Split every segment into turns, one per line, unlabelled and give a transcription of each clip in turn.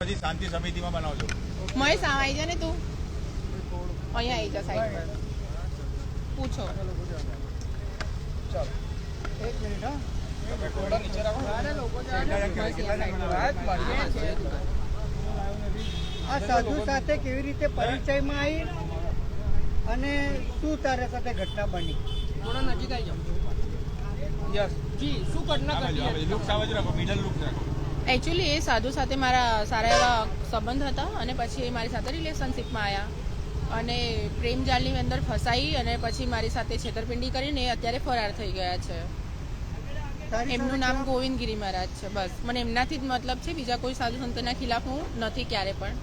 પછી શાંતિ સમિતિમાં બનાવજો.
મય આમ આવી જા ને તું. અહીંયા આવી જા સાઈડ પર. પૂછો.
એક મિનિટ હા. આ સાધુ સાથે કેવી રીતે પરિચયમાં આવી અને શું તારા સાથે ઘટના બની?
થોડા નજીક આવી જાઓ. જી શું ઘટના ઘટી
લુક સાવજ રાખો મિડલ લુક રાખો.
એકચ્યુઅલી એ સાધુ સાથે મારા સારા એવા સંબંધ હતા અને પછી એ મારી સાથે રિલેશનશિપમાં આવ્યા અને પ્રેમ જાળની અંદર ફસાઈ અને પછી મારી સાથે છેતરપિંડી કરીને અત્યારે ફરાર થઈ ગયા છે. એમનું નામ ગોવિંદગીરી મહારાજ છે બસ. મને એમનાથી જ મતલબ છે બીજા કોઈ સાધુ સંતોના ખિલાફ હું નથી ક્યારે પણ.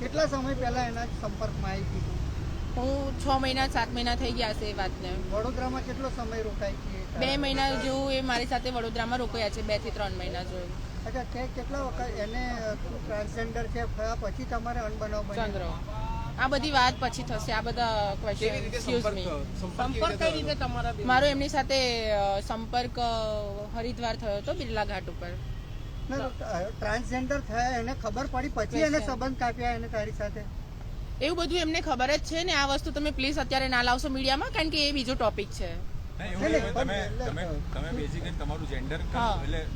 કેટલા સમય પહેલા એના સંપર્કમાં આવી હતી
હું છ મહિના સાત મહિના થઈ ગયા છે એ વાતને.
વડોદરામાં કેટલો સમય રોકાય છે?
બે મહિના જેવું એ મારી સાથે વડોદરામાં રોકાયા છે બેથી ત્રણ મહિના જેવું.
અચ્છા તે કેટલા વખત એને ટ્રાન્સજેન્ડર છે થયા પછી તમારે અનબનાવ
ચંદ્ર. આ બધી વાત પછી થશે. આ બધા ક્વેશ્ચન એક્સક્યુઝ મી
સંપર્ક કઈ રીતે તમારા
મારો એમની સાથે સંપર્ક હરિદ્વાર થયો હતો બિરલા ઘાટ ઉપર
ટ્રાન્સજેન્ડર થયા એને ખબર પડી પછી એને સંબંધ કાપ્યા એને તારી સાથે?
એવું બધું એમને ખબર જ છે ને આ વસ્તુ તમે પ્લીઝ અત્યારે ના લાવશો મીડિયામાં કારણ કે એ બીજો ટોપિક છે.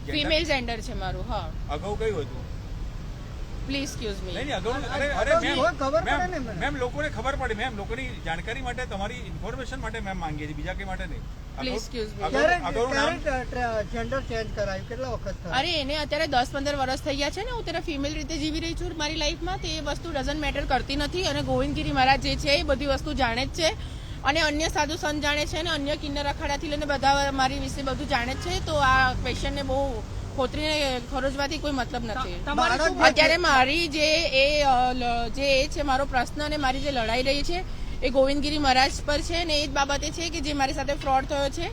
ફિમેલ જેન્ડર છે મારું હા.
અગાઉ કયું હતું?
પ્લીઝ એક્સક્યુઝ મી
નહીં અગાઉ અરે અરે મેમ
હોય, ખબર પડે ને
મેમ લોકોને ખબર પડે મેમ લોકોની જાણકારી માટે તમારી ઇન્ફોર્મેશન માટે મેમ માંગીએ છીએ બીજા કઈ માટે નહીં.
ક્યારે જેન્ડર ચેન્જ કરાયું કેટલા વખત
અરે એને અત્યારે દસ પંદર વર્ષ થઈ ગયા છે ને હું ત્યારે ફિમેલ રીતે જીવી રહી છું મારી લાઈફમાં તે વસ્તુ ડઝન્ટ મેટર કરતી નથી. અને ગોવિંદગીરી મહારાજ જે છે એ બધી વસ્તુ જાણે જ છે. અને અન્ય સાધુ સંત જાણે છે અને અન્ય કિન્નર અખાડાથી લઈને બધા મારી વિશે બધું જાણે છે તો આ ક્વેશ્ચનને બહુ ખોતરીને ખરોજવાથી કોઈ મતલબ નથી. અત્યારે મારી જે એ જે એ છે મારો પ્રશ્ન અને મારી જે લડાઈ રહી છે એ ગોવિંદગીરી મહારાજ પર છે ને એ જ બાબતે છે કે જે મારી સાથે ફ્રોડ થયો છે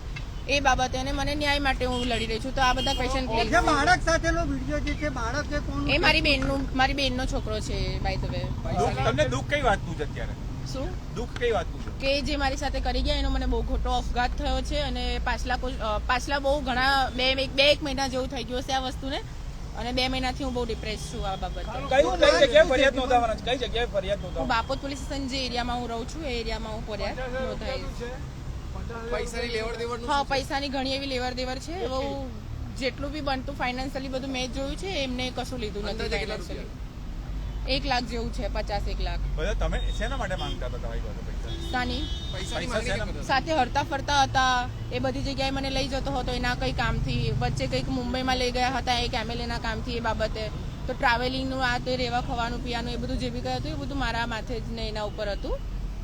એ બાબતે અને મને ન્યાય માટે હું લડી રહી છું. તો આ બધા ક્વેશ્ચન પ્લીઝ
બાળક સાથેનો વીડિયો જે છે બાળક એ કોણ
એ મારી બેનનું મારી બેનનો છોકરો છે બાય ધ વે
દુઃખ- તમને દુઃખ કઈ વાતનું છે અત્યારે?
શું?
દુઃખ કઈ વાતનું છે
કે જે મારી સાથે કરી ગયા એનો મને બહુ ખોટો અફઘાત થયો છે અને પાછલા પાછલા બહુ ઘણા બે એક બે એક મહિના જેવું થઈ ગયું છે આ વસ્તુને. અને બે મહિનાથી હું બહુ ડિપ્રેસ છું આ બાબતે.
કઈ કઈ જગ્યાએ ફરિયાદ નોંધાવવાના છે? કઈ જગ્યાએ ફરિયાદ
હું
નોંધાવવા
બાપોદ પોલીસ સ્ટેશન જે એરિયામાં હું રહું છું એ એરિયામાં હું ફરિયાદ
લેવડ દેવડ
હા પૈસાની ઘણી એવી લેવર દેવર છે. બહુ જેટલું બી બનતું ફાઇનાન્શિયલી બધું મેં જોયું છે એમને કશું લીધું નથી ફાઇનાન્શિયલી એક લાખ જેવું છે પચાસ એક લાખ.
બધા તમે શેના માટે માંગતા હતા તમારી પાસે
સાની? સાથે હરતા ફરતા હતા એ બધી જગ્યાએ મને લઈ જતો હતો એના કઈ કામથી. વચ્ચે કંઈક મુંબઈમાં લઈ ગયા હતા એક એમએલએના કામથી એ બાબતે. તો ટ્રાવેલિંગનું આ તે રહેવા ખવાનું પીવાનું એ બધું જે બી કંઈ હતું એ બધું મારા માથે જ ને એના ઉપર હતું.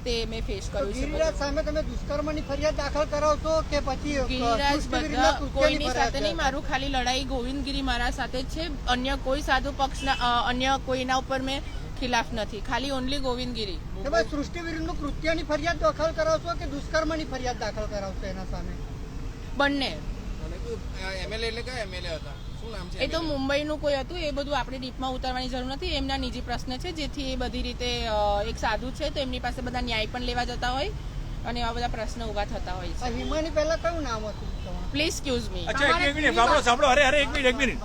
તે મેં ફેસ કર્યું છે
ગિરિરાજ સામે તમે દુષ્કર્મની ફરિયાદ દાખલ કરાવશો કે પછી
ગિરિરાજ બધા કોઈની સાથે નહીં મારું ખાલી લડાઈ ગોવિંદગીરી મારા સાથે જ છે. અન્ય કોઈ સાધુ પક્ષના અન્ય કોઈના ઉપર મેં ખિલાફ નથી. ખાલી ઓનલી ગોવિંદગીરી
તમે સૃષ્ટિ વિરુદ્ધનું કૃત્યની ફરિયાદ દાખલ કરાવશો કે દુષ્કર્મની ફરિયાદ દાખલ કરાવશો એના સામે?
બંને.
એમએલએ એટલે કયા એમએલએ હતા? શું નામ છે
એ તો મુંબઈનું કોઈ હતું એ બધું આપણે ડીપમાં ઉતારવાની જરૂર નથી એમના નિજી પ્રશ્ન છે જેથી એ બધી રીતે એક સાધુ છે તો એમની પાસે બધા ન્યાય પણ લેવા જતા હોય અને એવા બધા પ્રશ્ન ઊભા થતા હોય છે.
હિમાની પહેલા કયું નામ હતું
પ્લીઝ એક્સક્યુઝ મી
અચ્છા એક મિનિટ સાંભળો સાંભળો અરે અરે એક મિનિટ એક મિનિટ